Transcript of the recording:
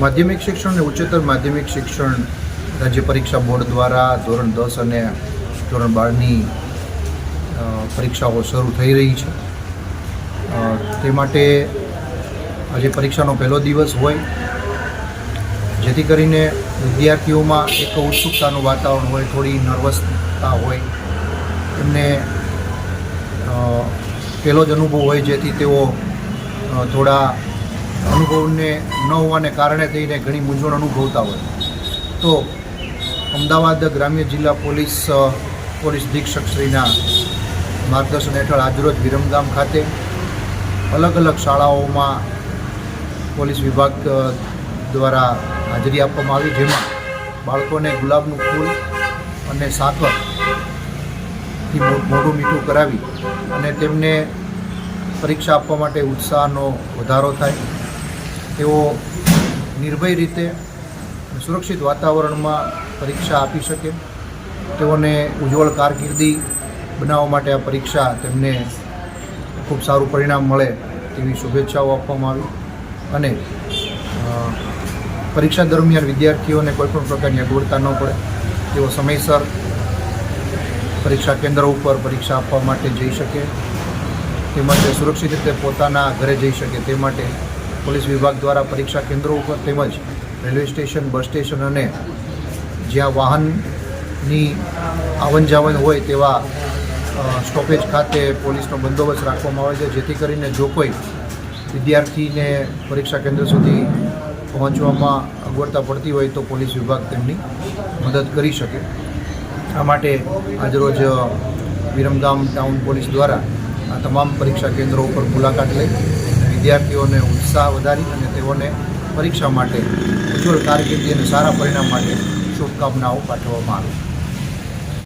માધ્યમિક શિક્ષણ અને ઉચ્ચતર માધ્યમિક શિક્ષણ રાજ્ય પરીક્ષા બોર્ડ દ્વારા ધોરણ દસ અને ધોરણ બારની પરીક્ષાઓ શરૂ થઈ રહી છે. તે માટે આજે પરીક્ષાનો પહેલો દિવસ હોય. જેથી કરીને વિદ્યાર્થીઓમાં એક ઉત્સુકતાનું વાતાવરણ હોય, થોડી નર્વસતા હોય. એમને પહેલો જ અનુભવ હોય જેથી તેઓ થોડા અનુભવને ન હોવાને કારણે થઈને ઘણી મૂંઝવણ અનુભવતા હોય. તો અમદાવાદ ગ્રામ્ય જિલ્લા પોલીસ પોલીસ અધિક્ષકશ્રીના માર્ગદર્શન હેઠળ આજરોજ વિરમગામ ખાતે અલગ અલગ શાળાઓમાં પોલીસ વિભાગ દ્વારા હાજરી આપવામાં આવી, જેમાં બાળકોને ગુલાબનું ફૂલ અને સાકરથી મોઢું મીઠું કરાવી અને તેમને પરીક્ષા આપવા માટે ઉત્સાહનો વધારો થાય. તેઓ નિર્ભય રીતે સુરક્ષિત વાતાવરણમાં પરીક્ષા આપી શકે. તેઓને ઉજ્જવળ કારકિર્દી બનાવવા માટે આ પરીક્ષા તેમને ખૂબ સારું પરિણામ મળે તેવી શુભેચ્છાઓ આપવામાં આવી. અને પરીક્ષા દરમિયાન વિદ્યાર્થીઓને કોઈપણ પ્રકારની અગવડતા ન પડે. તેઓ સમયસર પરીક્ષા કેન્દ્ર ઉપર પરીક્ષા આપવા માટે જઈ શકે. તે માટે સુરક્ષિત રીતે પોતાના ઘરે જઈ શકે તે માટે પોલીસ વિભાગ દ્વારા પરીક્ષા કેન્દ્રો ઉપર તેમજ રેલવે સ્ટેશન, બસ સ્ટેશન અને જ્યાં વાહનની આવન જાવન હોય તેવા સ્ટોપેજ ખાતે પોલીસનો બંદોબસ્ત રાખવામાં આવે છે, જેથી કરીને જો કોઈ વિદ્યાર્થીને પરીક્ષા કેન્દ્ર સુધી પહોંચવામાં અગવડતા પડતી હોય તો પોલીસ વિભાગ તેમની મદદ કરી શકે. આ માટે આજરોજ વિરમગામ ટાઉન પોલીસ દ્વારા આ તમામ પરીક્ષા કેન્દ્રો ઉપર મુલાકાત લઈ વિદ્યાર્થીઓને ઉત્સાહ વધારી અને તેઓને પરીક્ષા માટે ઉજ્જવળ કારકિર્દી અને સારા પરિણામ માટે શુભકામનાઓ પાઠવવામાં આવી.